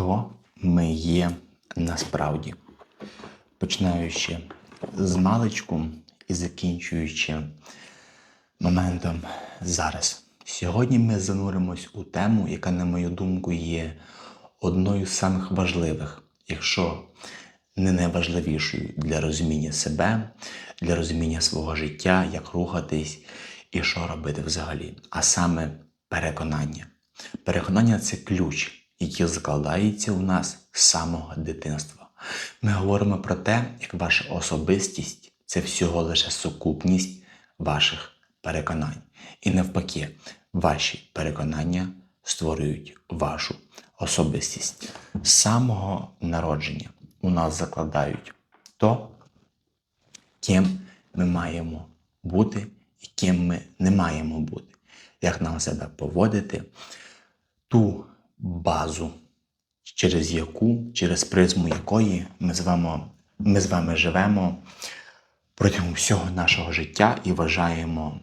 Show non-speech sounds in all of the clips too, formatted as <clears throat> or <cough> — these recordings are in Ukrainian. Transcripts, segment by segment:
хто ми є насправді, починаючи з маличку і закінчуючи моментом зараз. Сьогодні ми зануримось у тему, яка, на мою думку, є одною з самих важливих, якщо не найважливішою для розуміння себе, для розуміння свого життя, як рухатись і що робити взагалі. А саме переконання. Переконання це ключ, який закладається у нас з самого дитинства. Ми говоримо про те, як ваша особистість це всього лише сукупність ваших переконань. І навпаки, ваші переконання створюють вашу особистість. З самого народження у нас закладають то, ким ми маємо бути і ким ми не маємо бути, як нам себе поводити, ту базу, через яку, через призму якої ми з вами, ми з вами живемо протягом всього нашого життя і вважаємо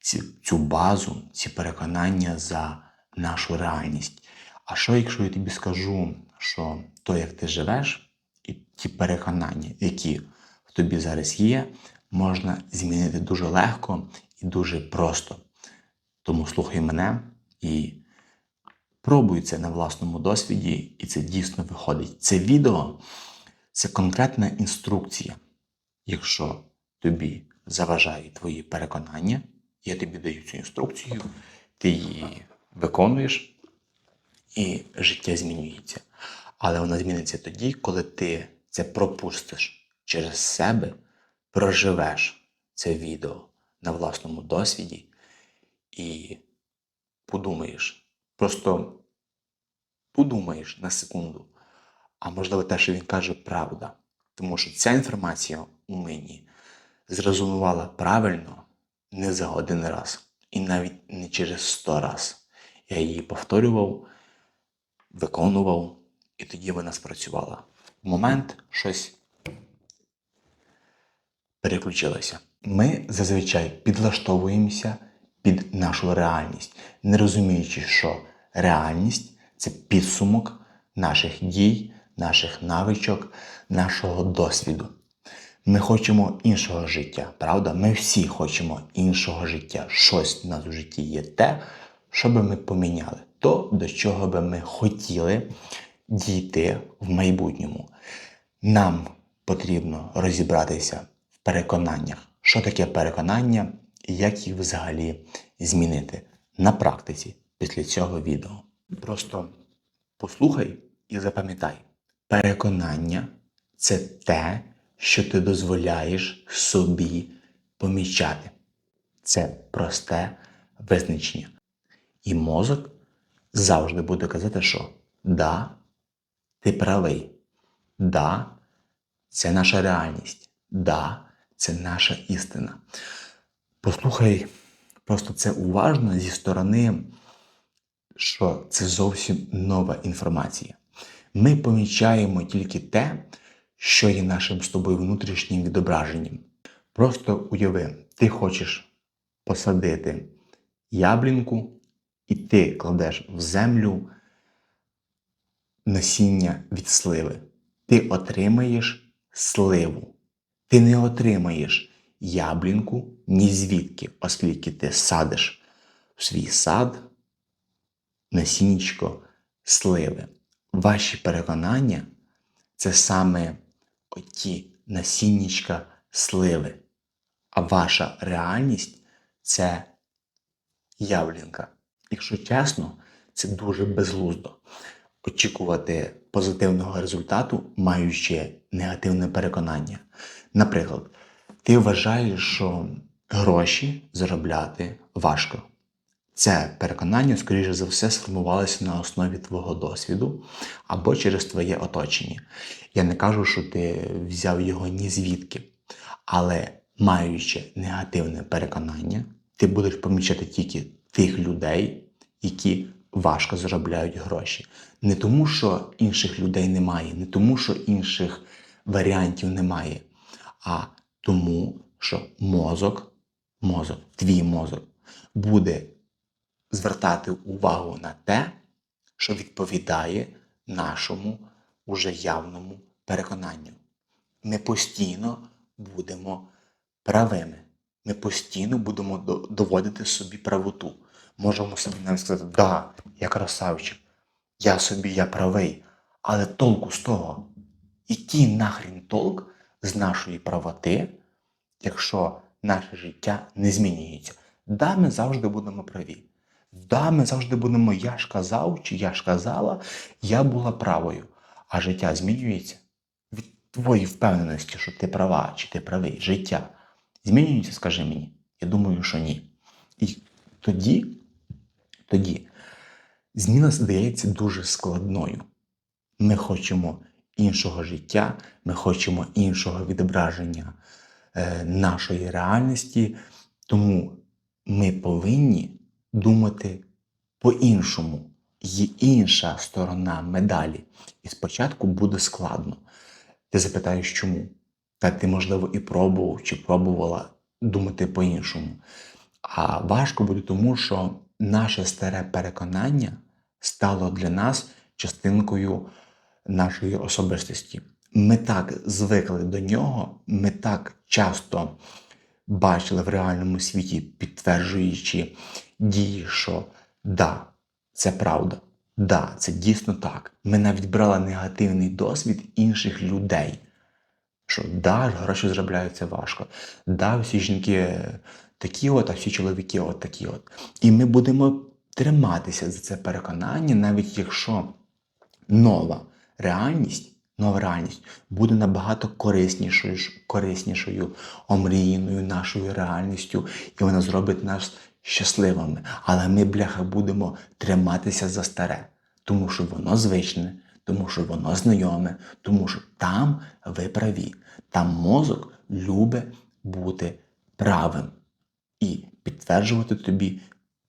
ці, цю базу, ці переконання за нашу реальність. А що, якщо я тобі скажу, що то, як ти живеш, і ті переконання, які в тобі зараз є, можна змінити дуже легко і дуже просто. Тому слухай мене і пробуй це на власному досвіді, і це дійсно виходить. Це відео це конкретна інструкція. Якщо тобі заважають твої переконання, я тобі даю цю інструкцію, ти її виконуєш, і життя змінюється. Але вона зміниться тоді, коли ти це пропустиш через себе, проживеш це відео на власному досвіді і подумаєш. Просто подумаєш на секунду. А можливо, те, що він каже, правда. Тому що ця інформація у мені зрезонувала правильно не за один раз, і навіть не через сто раз. Я її повторював, виконував, і тоді вона спрацювала. В момент щось переключилося. Ми зазвичай підлаштовуємося під нашу реальність, не розуміючи, що реальність це підсумок наших дій, наших навичок, нашого досвіду. Ми хочемо іншого життя, правда? Ми всі хочемо іншого життя. Щось в нас в житті є те, що би ми поміняли, то, до чого би ми хотіли дійти в майбутньому. Нам потрібно розібратися в переконаннях, що таке переконання як їх взагалі змінити на практиці після цього відео. Просто послухай і запам'ятай, переконання це те, що ти дозволяєш собі помічати. Це просте визначення. І мозок завжди буде казати, що да, ти правий, да, це наша реальність, да, це наша істина. Послухай просто це уважно зі сторони, що це зовсім нова інформація. Ми помічаємо тільки те, що є нашим з тобою внутрішнім відображенням. Просто уяви, ти хочеш посадити яблінку, і ти кладеш в землю насіння від сливи. Ти отримаєш сливу. Ти не отримаєш яблінку ні звідки, оскільки ти садиш в свій сад насіннячко сливи. Ваші переконання це саме оті насіннячка сливи. А ваша реальність це явлінка. Якщо чесно, це дуже безглуздо очікувати позитивного результату, маючи негативне переконання. Наприклад, ти вважаєш, що гроші заробляти важко. Це переконання, скоріше за все, сформувалося на основі твого досвіду або через твоє оточення. Я не кажу, що ти взяв його ні звідки, але маючи негативне переконання, ти будеш помічати тільки тих людей, які важко заробляють гроші. Не тому, що інших людей немає, не тому, що інших варіантів немає, а тому, що мозок, мозок, твій мозок буде звертати увагу на те, що відповідає нашому уже явному переконанню. Ми постійно будемо правими. Ми постійно будемо доводити собі правоту. Можемо собі навіть сказати, да, я красавчик, я собі я правий, але толку з того. Який нахрін толк з нашої правоти, якщо наше життя не змінюється? Да, ми завжди будемо праві. Да, ми завжди будемо я ж казав, чи я ж казала, я була правою. А життя змінюється від твоєї впевненості, що ти права, чи ти правий. Життя змінюється, скажи мені. Я думаю, що ні. І тоді, тоді зміна здається дуже складною. Ми хочемо іншого життя, ми хочемо іншого відображення е, нашої реальності, тому ми повинні думати по-іншому. Є інша сторона медалі. І спочатку буде складно. Ти запитаєш, чому? Та ти, можливо, і пробував чи пробувала думати по-іншому. А важко буде тому, що наше старе переконання стало для нас частинкою нашої особистості. Ми так звикли до нього, ми так часто бачили в реальному світі, підтверджуючи дії, що да, це правда, да, це дійсно так. Ми навіть брали негативний досвід інших людей. Що да, гроші заробляються важко. Да, всі жінки такі от, а всі чоловіки от такі от. І ми будемо триматися за це переконання, навіть якщо нова реальність, нова реальність буде набагато кориснішою, кориснішою, омріяною нашою реальністю, і вона зробить нас щасливими. Але ми, бляха, будемо триматися за старе, тому що воно звичне, тому що воно знайоме, тому що там ви праві. Там мозок любить бути правим і підтверджувати тобі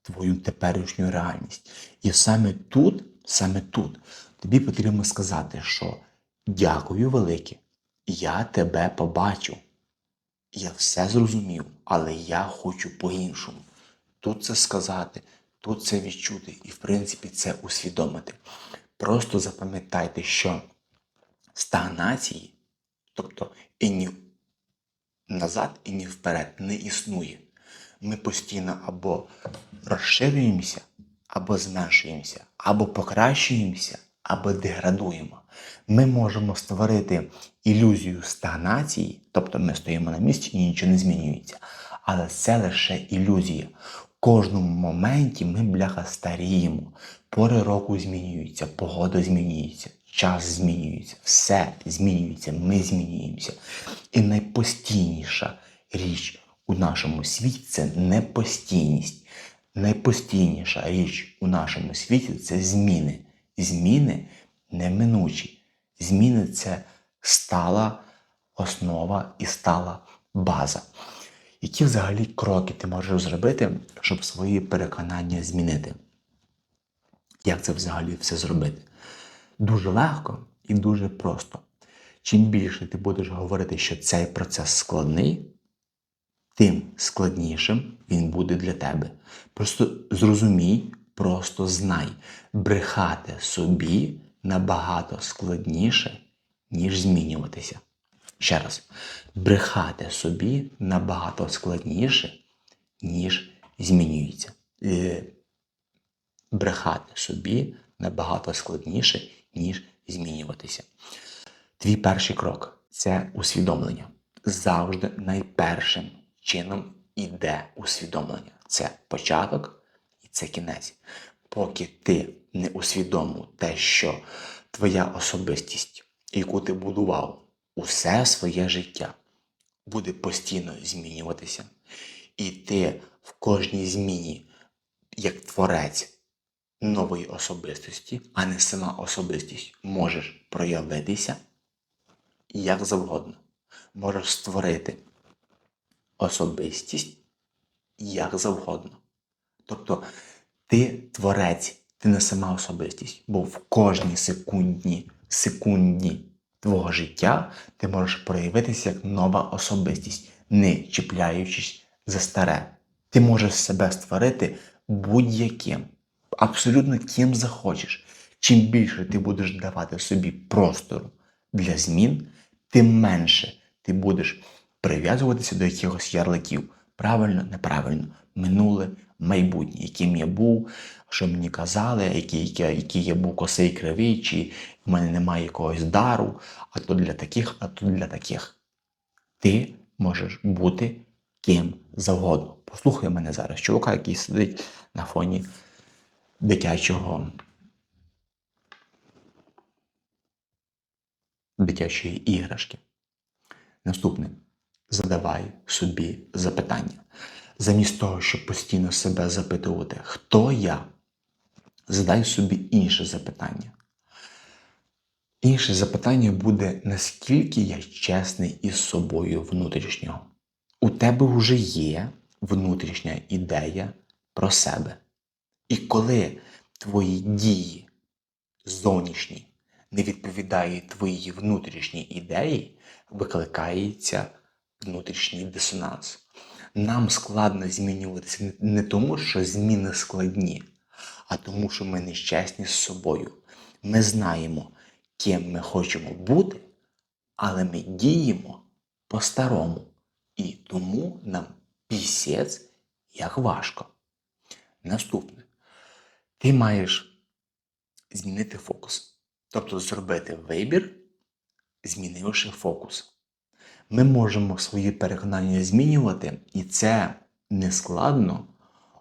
твою теперішню реальність. І саме тут, саме тут, тобі потрібно сказати, що дякую велике, я тебе побачив. Я все зрозумів, але я хочу по-іншому. Тут це сказати, тут це відчути і, в принципі, це усвідомити. Просто запам'ятайте, що стагнації, тобто і ні назад, і ні вперед не існує. Ми постійно або розширюємося, або зменшуємося, або покращуємося, або деградуємо. Ми можемо створити ілюзію стагнації, тобто ми стоїмо на місці і нічого не змінюється. Але це лише ілюзія. В кожному моменті ми, бляха, старіємо. Пори року змінюються, погода змінюється, час змінюється, все змінюється, ми змінюємося. І найпостійніша річ у нашому світі це непостійність. Найпостійніша річ у нашому світі це зміни. Зміни неминучі. Зміни це стала основа і стала база. Які взагалі кроки ти можеш зробити, щоб свої переконання змінити? Як це взагалі все зробити? Дуже легко і дуже просто. Чим більше ти будеш говорити, що цей процес складний, тим складнішим він буде для тебе. Просто зрозумій, просто знай, брехати собі набагато складніше, ніж змінюватися. Ще раз, брехати собі набагато складніше, ніж змінюється. Е, Брехати собі набагато складніше, ніж змінюватися. Твій перший крок це усвідомлення. Завжди найпершим чином іде усвідомлення. Це початок це кінець. Поки ти не усвідомив те, що твоя особистість, яку ти будував усе своє життя, буде постійно змінюватися, і ти в кожній зміні, як творець нової особистості, а не сама особистість, можеш проявитися як завгодно. Можеш створити особистість як завгодно. Тобто ти творець, ти не сама особистість, бо в кожній секундні, секунді твого життя ти можеш проявитися як нова особистість, не чіпляючись за старе. Ти можеш себе створити будь-яким, абсолютно ким захочеш. Чим більше ти будеш давати собі простору для змін, тим менше ти будеш прив'язуватися до якихось ярликів. Правильно, неправильно, минуле, майбутнє, яким я був, що мені казали, який, який, я був косий кривий, чи в мене немає якогось дару, а то для таких, а то для таких. Ти можеш бути ким завгодно. Послухай мене зараз, чувака, який сидить на фоні дитячого дитячої іграшки. Наступне. Задавай собі запитання. Замість того, щоб постійно себе запитувати, хто я, задай собі інше запитання. Інше запитання буде, наскільки я чесний із собою внутрішньо. У тебе вже є внутрішня ідея про себе. І коли твої дії зовнішні не відповідають твоїй внутрішній ідеї, викликається внутрішній дисонанс. Нам складно змінюватися не- тому, що зміни складні, а тому, що ми нещасні з собою. Ми знаємо, ким ми хочемо бути, але ми діємо по-старому. І тому нам пісець як важко. Наступне. Ти маєш змінити фокус. Тобто зробити вибір, змінивши фокус. Ми можемо свої переконання змінювати, і це не складно.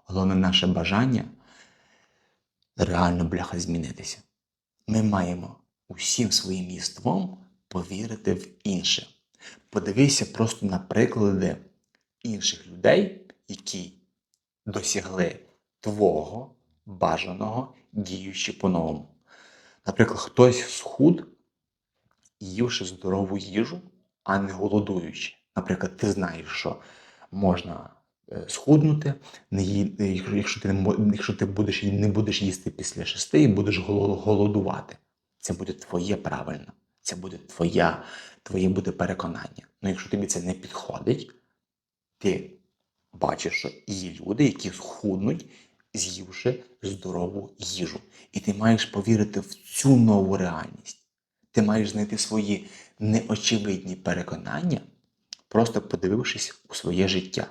Головне наше бажання реально бляха змінитися. Ми маємо усім своїм єством повірити в інше. Подивися просто на приклади інших людей, які досягли твого бажаного, діючи по-новому. Наприклад, хтось схуд, ївши здорову їжу, а не голодуючи. Наприклад, ти знаєш, що можна е, схуднути, не ї... е, якщо- ти, не якщо ти будеш, не будеш їсти після шести і будеш голодувати. Це буде твоє правильно, це буде твоя, твоє буде переконання. Ну якщо тобі це не підходить, ти бачиш, що є люди, які схуднуть, з'ївши здорову їжу. І ти маєш повірити в цю нову реальність. Ти маєш знайти свої неочевидні переконання, просто подивившись у своє життя.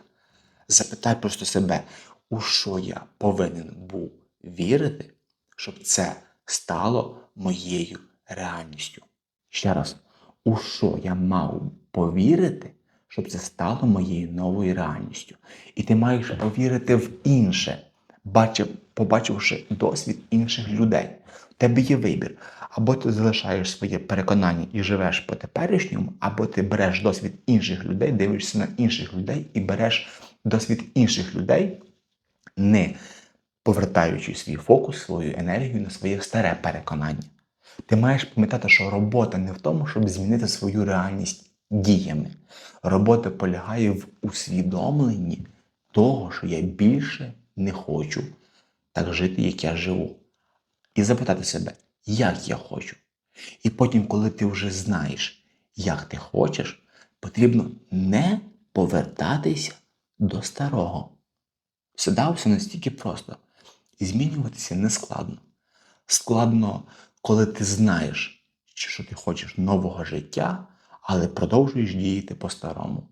Запитай просто себе, у що я повинен був вірити, щоб це стало моєю реальністю. Ще раз, у що я мав повірити, щоб це стало моєю новою реальністю. І ти маєш повірити в інше, побачивши досвід інших людей. У тебе є вибір. Або ти залишаєш своє переконання і живеш по теперішньому, або ти береш досвід інших людей, дивишся на інших людей і береш досвід інших людей, не повертаючи свій фокус, свою енергію на своє старе переконання. Ти маєш пам'ятати, що робота не в тому, щоб змінити свою реальність діями. Робота полягає в усвідомленні того, що я більше не хочу так жити, як я живу. І запитати себе, як я хочу. І потім, коли ти вже знаєш, як ти хочеш, потрібно не повертатися до старого. Все да, все настільки просто. І змінюватися не складно. Складно, коли ти знаєш, що ти хочеш нового життя, але продовжуєш діяти по-старому.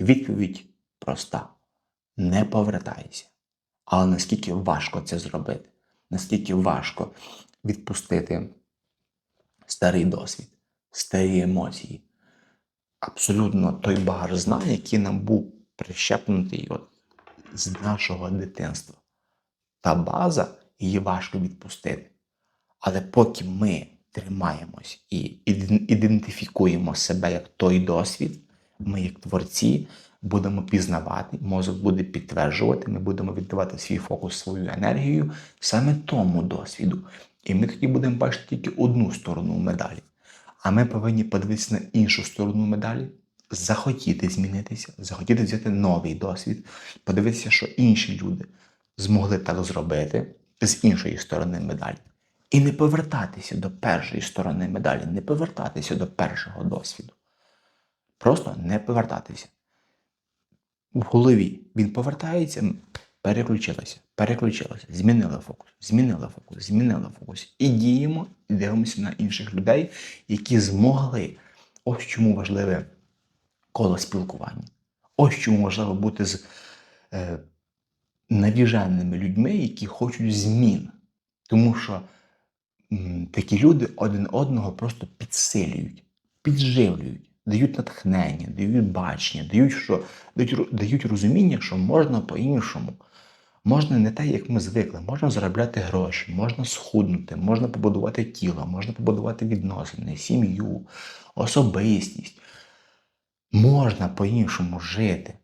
Відповідь проста: не повертайся. Але наскільки важко це зробити, наскільки важко відпустити старий досвід, старі емоції. Абсолютно той багаж знань, який нам був прищепнутий от з нашого дитинства. Та база її важко відпустити. Але поки ми тримаємось і ідентифікуємо себе як той досвід, ми, як творці, будемо пізнавати, мозок буде підтверджувати, ми будемо віддавати свій фокус, свою енергію саме тому досвіду. І ми тоді будемо бачити тільки одну сторону медалі. А ми повинні подивитися на іншу сторону медалі, захотіти змінитися, захотіти взяти новий досвід, подивитися, що інші люди змогли так зробити з іншої сторони медалі. І не повертатися до першої сторони медалі, не повертатися до першого досвіду. Просто не повертатися. В голові він повертається, переключилися, переключилися, змінили фокус, змінили фокус, змінили фокус. І діємо, і дивимося на інших людей, які змогли. Ось чому важливе коло спілкування. Ось чому важливо бути з е, навіженими людьми, які хочуть змін. Тому що м, такі люди один одного просто підсилюють, підживлюють, дають натхнення, дають бачення, дають, що, дають, дають розуміння, що можна по-іншому. Можна не те, як ми звикли, можна заробляти гроші, можна схуднути, можна побудувати тіло, можна побудувати відносини, сім'ю, особистість. Можна по-іншому жити,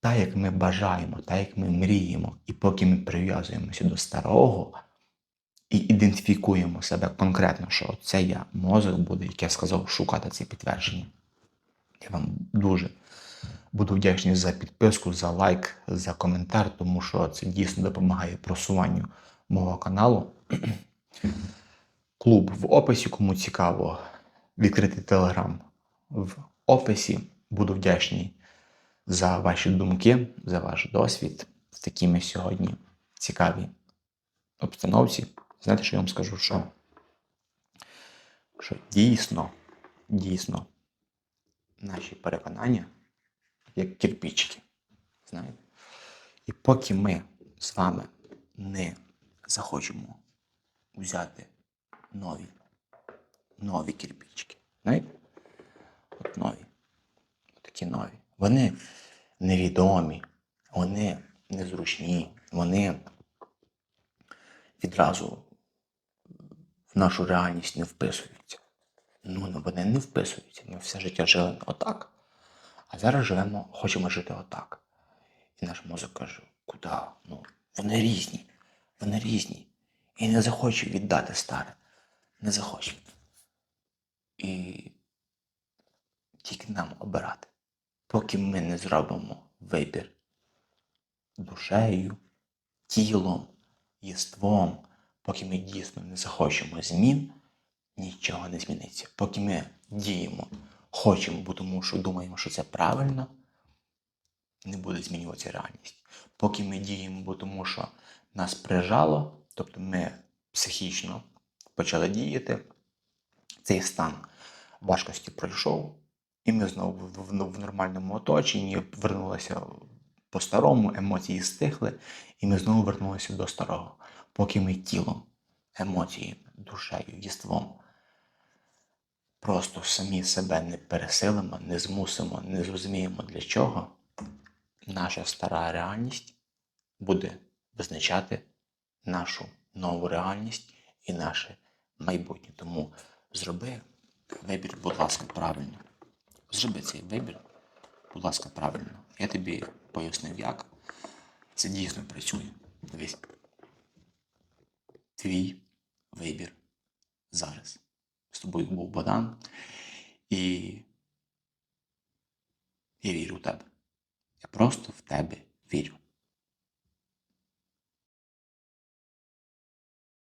так, як ми бажаємо, так, як ми мріємо. І поки ми прив'язуємося до старого і ідентифікуємо себе конкретно, що це я, мозок буде, як я сказав, шукати ці підтвердження. Я вам дуже буду вдячний за підписку, за лайк, за коментар, тому що це дійсно допомагає просуванню мого каналу. <clears throat> Клуб в описі, кому цікаво, відкритий телеграм в описі. Буду вдячний за ваші думки, за ваш досвід в такій ми сьогодні цікавій обстановці. Знаєте, що я вам скажу? Що, що дійсно, дійсно, наші переконання як кирпичики. Знаєте? І поки ми з вами не захочемо взяти нові, нові кирпичики, знаєте? От нові, такі нові. Вони невідомі, вони незручні, вони відразу в нашу реальність не вписуються. Ну, ну, вони не вписуються. Ми все життя жили отак. А зараз живемо, хочемо жити отак. І наш мозок каже, куди? Ну, вони різні. Вони різні. І не захоче віддати старе. Не захоче. І тільки нам обирати. Поки ми не зробимо вибір душею, тілом, єством, поки ми дійсно не захочемо змін, нічого не зміниться. Поки ми діємо, хочемо, бо тому що думаємо, що це правильно, не буде змінюватися реальність. Поки ми діємо, бо тому що нас прижало, тобто ми психічно почали діяти, цей стан важкості пройшов, і ми знову в, нормальному оточенні вернулися по-старому, емоції стихли, і ми знову вернулися до старого, поки ми тілом, емоціями, душею, єством просто самі себе не пересилимо, не змусимо, не зрозуміємо для чого, наша стара реальність буде визначати нашу нову реальність і наше майбутнє. Тому зроби вибір, будь ласка, правильно. Зроби цей вибір, будь ласка, правильно. Я тобі пояснив, як. Це дійсно працює. Дивись. Твій вибір зараз. З тобою був Богдан. І я вірю в тебе. Я просто в тебе вірю.